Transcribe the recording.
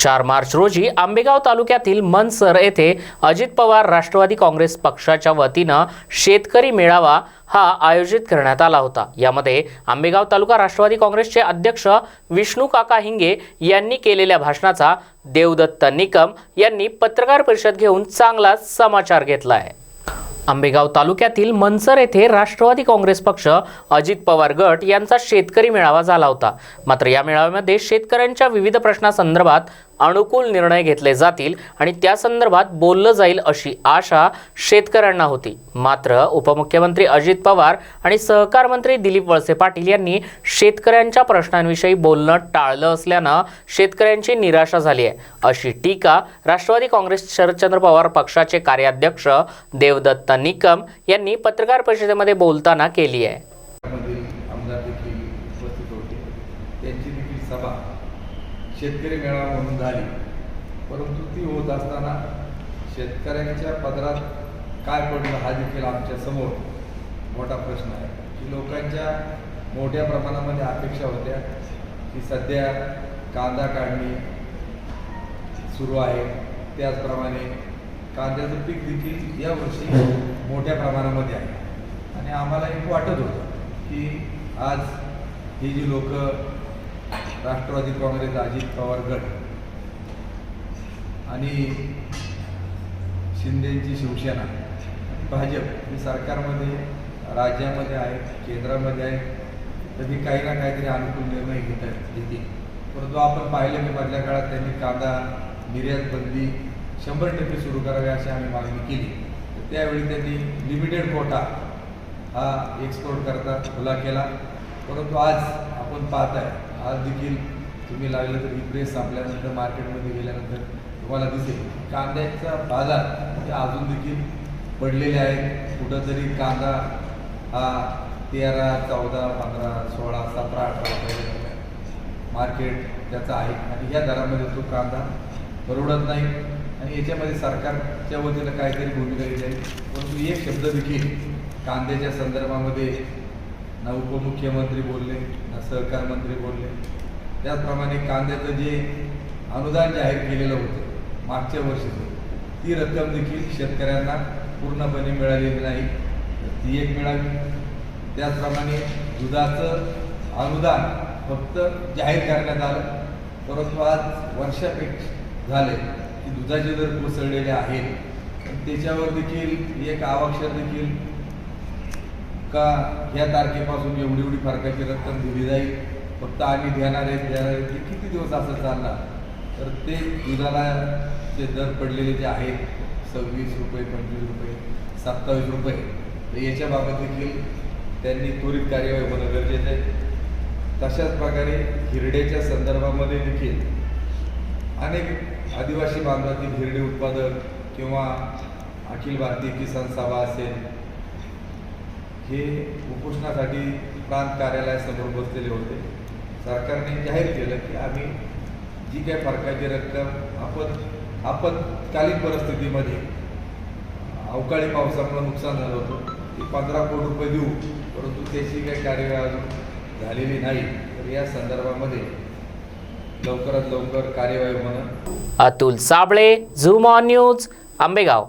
चार मार्च रोजी आंबेगाव तालुक्यातील मनसर येथे अजित पवार राष्ट्रवादी काँग्रेस पक्षाच्या वतीनं शेतकरी मेळावा हा आयोजित करण्यात आला होता. यामध्ये आंबेगाव तालुका राष्ट्रवादी काँग्रेसचे अध्यक्ष विष्णू काका हिंगे यांनी केलेल्या भाषणाचा देवदत्त निकम यांनी पत्रकार परिषद घेऊन चांगलाच समाचार घेतला आहे. आंबेगाव तालुक्यातील मनसर येथे राष्ट्रवादी काँग्रेस पक्ष अजित पवार गट यांचा शेतकरी मेळावा झाला होता. मात्र या मेळाव्यामध्ये शेतकऱ्यांच्या विविध प्रश्नासंदर्भात अनुकूल निर्णय घेतले जातील आणि त्या संदर्भात बोललं जाईल अशी आशा शेतकऱ्यांना होती. मात्र उपमुख्यमंत्री अजित पवार आणि सहकार मंत्री दिलीप वळसे पाटील यांनी शेतकऱ्यांच्या प्रश्नांविषयी बोलणं टाळलं असल्यानं शेतकऱ्यांची निराशा झाली आहे. अशी टीका राष्ट्रवादी काँग्रेस शरदचंद्र पवार पक्षाचे कार्याध्यक्ष देवदत्त निकम यांनी पत्रकार परिषदेमध्ये बोलताना केली आहे. त्यांची देखील सभा शेतकरी मेळावा म्हणून झाली. परंतु ती होत असताना शेतकऱ्यांच्या पदरात काय पडलं हा देखील आमच्यासमोर मोठा प्रश्न आहे. की लोकांच्या मोठ्या प्रमाणामध्ये अपेक्षा होत्या की सध्या कांदा काढणी सुरू आहे. त्याचप्रमाणे कांद्याचं पीक देखील यावर्षी मोठ्या प्रमाणामध्ये आहे. आणि आम्हाला एक वाटत होतं की आज ही जी लोक राष्ट्रवादी काँग्रेस अजित पवार गट. आणि शिंदेची शिवसेना. भाजप हे सरकारमध्ये राज्यामध्ये आहे केंद्रामध्ये आहे कधी काही ना काहीतरी अनुकूल निर्णय घेत आहेत घेतील परंतु आपण पाहिलं की मधल्या काळात त्यांनी कांदा निर्यात बंदी शंभर टक्के सुरू करावी अशी आम्ही मागणी केली. तर त्यावेळी त्यांनी लिमिटेड कोटा हा एक्सपोर्ट करता खुला केला. परंतु आज आपण पाहत आहे आज देखील तुम्ही लागलं तर ही प्रेस संपल्यानंतर मार्केटमध्ये गेल्यानंतर तुम्हाला दिसेल. कांद्याचा बाजार हे अजून देखील पडलेले आहेत. कुठंतरी कांदा हा तेरा चौदा पंधरा सोळा सतरा अठरा रुपये मार्केट त्याचा आहे. आणि ह्या दरामध्ये तो कांदा परवडत नाही. आणि याच्यामध्ये सरकारच्या वतीनं काहीतरी भूमिका घेतली आहे. परंतु एक शब्द देखील कांद्याच्या संदर्भामध्ये ना उपमुख्यमंत्री बोलले ना सहकार मंत्री बोलले. त्याचप्रमाणे कांद्याचं जे अनुदान जाहीर केलेलं होतं मागच्या वर्षीचं ती रक्कम देखील शेतकऱ्यांना पूर्णपणे मिळालेली नाही. तर ती एक मिळावी त्याचप्रमाणे दुधाचं अनुदान फक्त जाहीर करण्यात आलं. परंतु आज वर्षापेक्षा झाले की दुधाचे दर कोसळलेले आहेत. पण त्याच्यावर देखील एक आवश्यक देखील का ह्या तारखेपासून एवढी एवढी फरकाची रक्कम दिली जाईल? फक्त आम्ही देणार आहेत देणार आहेत किती दिवस असं चालणार? तर ते दुधाला जे दर पडलेले जे आहेत सव्वीस रुपये पंचवीस रुपये सत्तावीस रुपये तर याच्याबाबत देखील त्यांनी त्वरित कार्यवाही होणं गरजेचं आहे. तशाच प्रकारे हिरड्याच्या संदर्भामध्ये देखील अनेक आदिवासी बांधवातील हिरडे उत्पादक किंवा अखिल भारतीय किसान सभा असेल हे उपोषणासाठी प्रांत कार्यालयासमोर बसलेले होते. सरकारने जाहीर केलं की आम्ही जी काही फरकाची रक्कम आपण आपत्कालीन परिस्थितीमध्ये अवकाळी पावसामुळे नुकसान झालं होतं ती पंधरा कोटी रुपये देऊ परंतु त्याची काही कार्यवाही अजून झालेली नाही. तर या संदर्भामध्ये लवकरात लवकर कार्यवाही म्हणून Atul Sabale zoom on news Ambegaon.